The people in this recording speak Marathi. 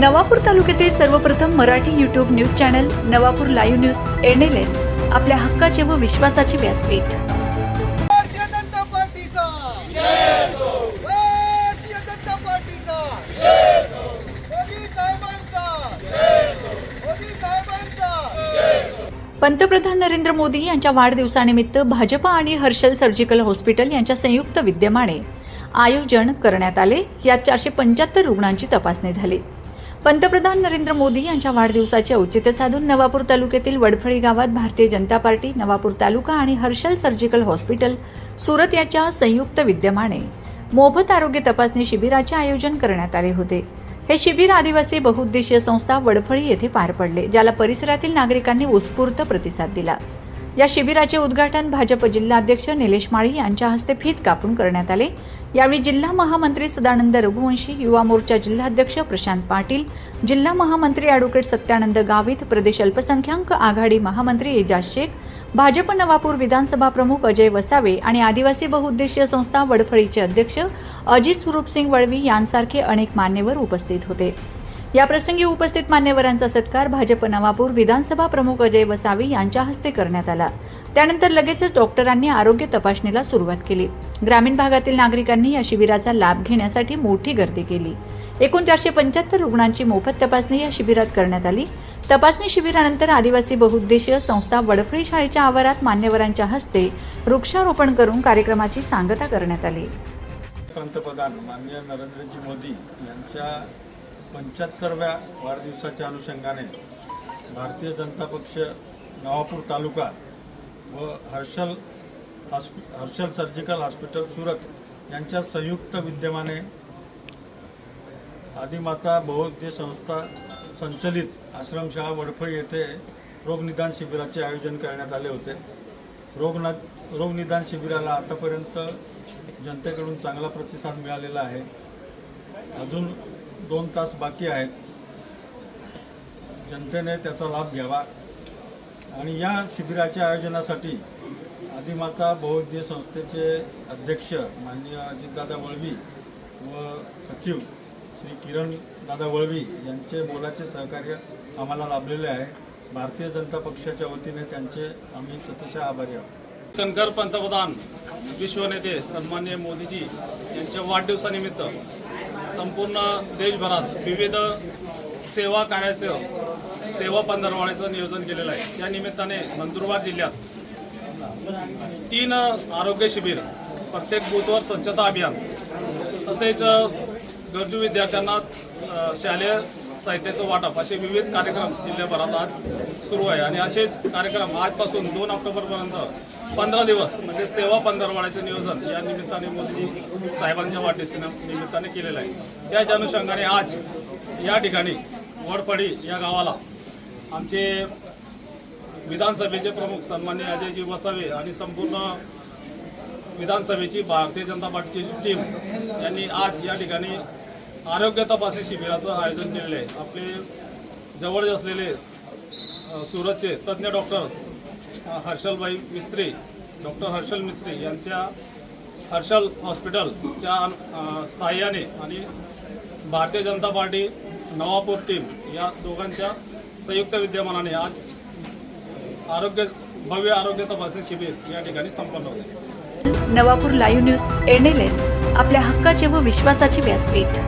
नवापूर तालुक्यातील सर्वप्रथम Marathi YouTube news channel Navapur live news NLN आपल्या हक्काचे व विश्वासाचे व्यासपीठ. पंतप्रधान नरेंद्र मोदी यांच्या वाढदिवसानिमित्त भाजपा आणि हर्षल सर्जिकल हॉस्पिटल यांच्या संयुक्त विद्यमाने आयोजन करण्यात आले. यात चारशे पंच्याहत्तर रुग्णांची तपासणी झाली. पंतप्रधान नरेंद्र मोदी यांच्या वाढदिवसाचे औचित्य साधून नवापूर तालुक्यातील वडफळी गावात भारतीय जनता पार्टी नवापूर तालुका आणि हर्षल सर्जिकल हॉस्पिटल सुरत याच्या संयुक्त विद्यमाने मोफत आरोग्य तपासणी शिबिराचे आयोजन करण्यात आले होते. हे शिबिर आदिवासी बहुउद्देशीय संस्था वडफळी येथे पार पडले ज्याला परिसरातील नागरिकांनी उत्स्फूर्त प्रतिसाद दिला. या शिबिराचे उद्घाटन भाजप जिल्हाध्यक्ष निलेश माळी यांच्या हस्ते फीत कापून करण्यात आले. यावेळी जिल्हा महामंत्री सदानंद रघुवंशी युवा मोर्चा जिल्हाध्यक्ष प्रशांत पाटील जिल्हा महामंत्री अॅडव्होकेट सत्यानंद गावित प्रदेश अल्पसंख्याक आघाडी महामंत्री एजाज शेख भाजप नवापूर विधानसभा प्रमुख अजय वसावे आणि आदिवासी बहुउद्देशीय संस्था वडफळीचे अध्यक्ष अजित स्वरूपसिंग वळवी यांसारखे अनेक मान्यवर उपस्थित होते. याप्रसंगी उपस्थित मान्यवरांचा सत्कार भाजप नवापूर विधानसभा प्रमुख अजय वसावे यांच्या हस्ते करण्यात आला. त्यानंतर लगेचच डॉक्टरांनी आरोग्य तपासणीला सुरुवात केली. ग्रामीण भागातील नागरिकांनी या शिबिराचा लाभ घेण्यासाठी मोठी गर्दी केली. एकूण चारशे पंच्याहत्तर रुग्णांची मोफत तपासणी या शिबिरात करण्यात आली. तपासणी शिबिरानंतर आदिवासी बहुउद्देशीय संस्था वडफळी शाळेच्या आवारात मान्यवरांच्या हस्ते वृक्षारोपण करून कार्यक्रमाची सांगता करण्यात आली. पंतप्रधान माननीय नरेंद्रजी मोदी यांच्या पंच्याहत्तरव्या वाढदिवसाच्या अनुषंगाने भारतीय जनता पक्ष नवापूर तालुका व Harshal hospital Harshal surgical hospital Surat यांच्या संयुक्त विद्यमाने आदिमाता बौद्ध संस्था संचलित आश्रमशाळा वडफळी येथे रोगनिदान शिबिराचे आयोजन करण्यात आले होते. रोगना रोगनिदान शिबिराला आतापर्यंत जनतेकडून चांगला प्रतिसाद मिळालेला आहे. अजून दोन तास बाकी आहेत. जनतेने त्याचा लाभ घ्यावा. आणि या शिबिराच्या आयोजनासाठी आदिमाता बहुउद्देश संस्थेचे अध्यक्ष माननीय अजितदादा वळवी व सचिव श्री किरण दादा वळवी यांचे मोलाचे सहकार्य आम्हाला लाभलेले आहे. भारतीय जनता पक्षाच्या वतीने त्यांचे आम्ही सतशा आभारी आहोत. कणकर पंतप्रधान विश्वनेते सन्मान्य मोदीजी यांच्या वाढदिवसानिमित्त संपूर्ण देशभरात विविध सेवा कार्याचं सेवा पंधरवाड्याचं नियोजन केलेलं आहे. त्या निमित्ताने नंदुरबार जिल्ह्यात तीन आरोग्य शिबिर प्रत्येक बूथवर स्वच्छता अभियान तसेच गरजू विद्यार्थ्यांना शालेय साहित्याचं वाटप असे विविध कार्यक्रम जिल्ह्याभरात आज सुरू आहे. आणि असेच कार्यक्रम आजपासून दोन ऑक्टोबरपर्यंत पंधरा दिवस म्हणजे सेवा पंधरवाड्याचं नियोजन या निमित्ताने मोदी साहेबांच्या वाढदिवसा निमित्ताने केलेलं आहे. त्याच अनुषंगाने आज या ठिकाणी वडपडी या गावाला आमचे विधानसभेचे प्रमुख सन्मान्य अजयजी वसावे आणि संपूर्ण विधानसभेची भारतीय जनता पार्टीची टीम यांनी आज या ठिकाणी आरोग्य तपासणी शिबिराचं आयोजन केलेलं आहे. आपले जवळ असलेले अ, सुरतचे तज्ज्ञ डॉक्टर हर्षलबाई मिस्त्री डॉक्टर हर्षल मिस्त्री यांच्या हर्षल हॉस्पिटलच्या सहाय्याने आणि भारतीय जनता पार्टी नवापूर टीम या दोघांच्या संयुक्त विद्यमानाने आज आरोग्य भव्य आरोग्य तपासणी शिबिर या ठिकाणी संपन्न होते. नवापूर लाईव्ह न्यूज एनएलएन आपल्या हक्काचे व विश्वासाचे व्यासपीठ.